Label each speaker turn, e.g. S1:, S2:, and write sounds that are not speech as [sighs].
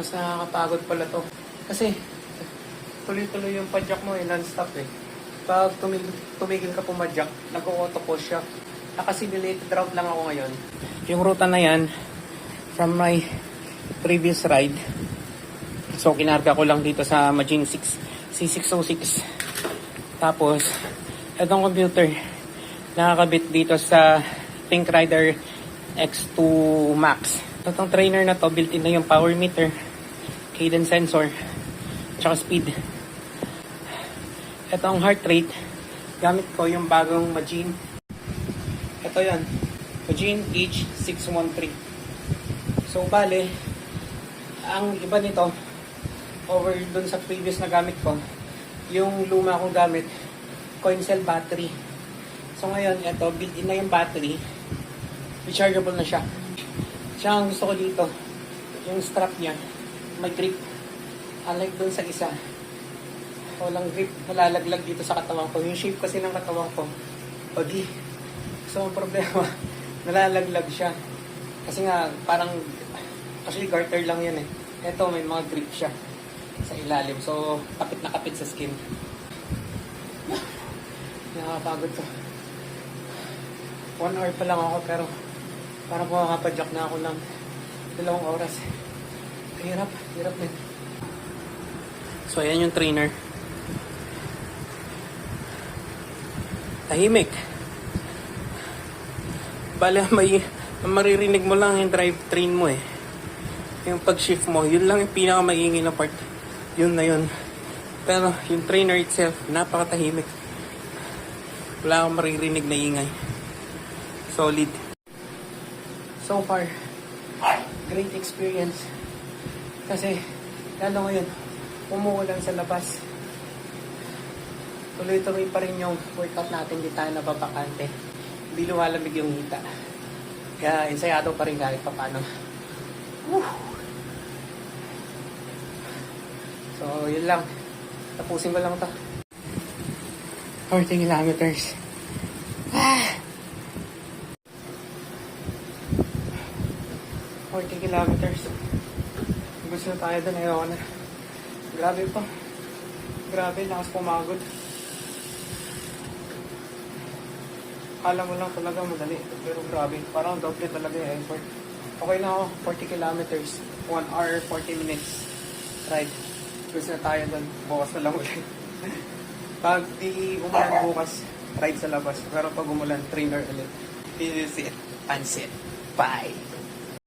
S1: mas nakakapagod pala to. Kasi, tuloy-tuloy yung padjak mo eh, non-stop eh. Pag tumigil, tumigil ka pumadjak, nag-auto pause siya. Nakasimulated route lang ako ngayon. Yung ruta na yan, from my previous ride, so kinarga ko lang dito sa Majin 6, C606. Tapos, itong computer, nakakabit dito sa Pink Rider X2 Max. Itong trainer na to, built-in na yung power meter, cadence sensor, tsaka speed. Ito ang heart rate. Gamit ko yung bagong Majin. Ito yan. Majin H613. So, bale, ang iba nito, over dun sa previous na gamit ko, yung luma kong gamit, coin cell battery. So ngayon, ito, built-in na yung battery. Rechargeable na siya. Siya ang gusto ko dito. Yung strap niya, may grip. Unlike dun sa isa, walang grip, nalalaglag dito sa katawan ko. Yung shape kasi ng katawan ko, pagi. So ang problema, [laughs] nalalaglag siya. Kasi nga, parang, actually garter lang yan eh. Ito, may mga grip siya sa ilalim. So, kapit na kapit sa skin. [sighs] Nakakapagod to. One hour pa lang ako pero parang makakapadyak na ako ng dalawang oras. Hirap, hirap din. So, ayan yung trainer. Tahimik. Bale, may maririnig mo lang yung drive train mo eh. Yung pag-shift mo, yun lang yung pinakamaingay na part. Yun na yun. Pero yung trainer itself, napakatahimik. Wala akong maririnig na ingay. Solid. So far, great experience. Kasi, lalo ngayon, umuulan sa labas. Tuloy-tuloy pa rin yung workout natin, di tayo nababakante. Hindi lumalamig yung hita. Kaya, ensayado pa rin kahit pa paano. So, yun lang. Tapusin ko lang to. 40 kilometers. Ah! 40 kilometers. Gusto na tayo doon. Ayoko na. Grabe pa. Grabe, lakas pumagod. Kala mo lang talaga madali. Pero grabe. Parang doble talaga yung effort. Okay na ako. 40 kilometers. 1 hour, 40 minutes. Ride. Gusto na tayo doon. Bukas na lang ulit. [laughs] pag di umulan bukas, ride sa labas. Pero pag umulan, trainer ulit. This is it. Pansit. Bye.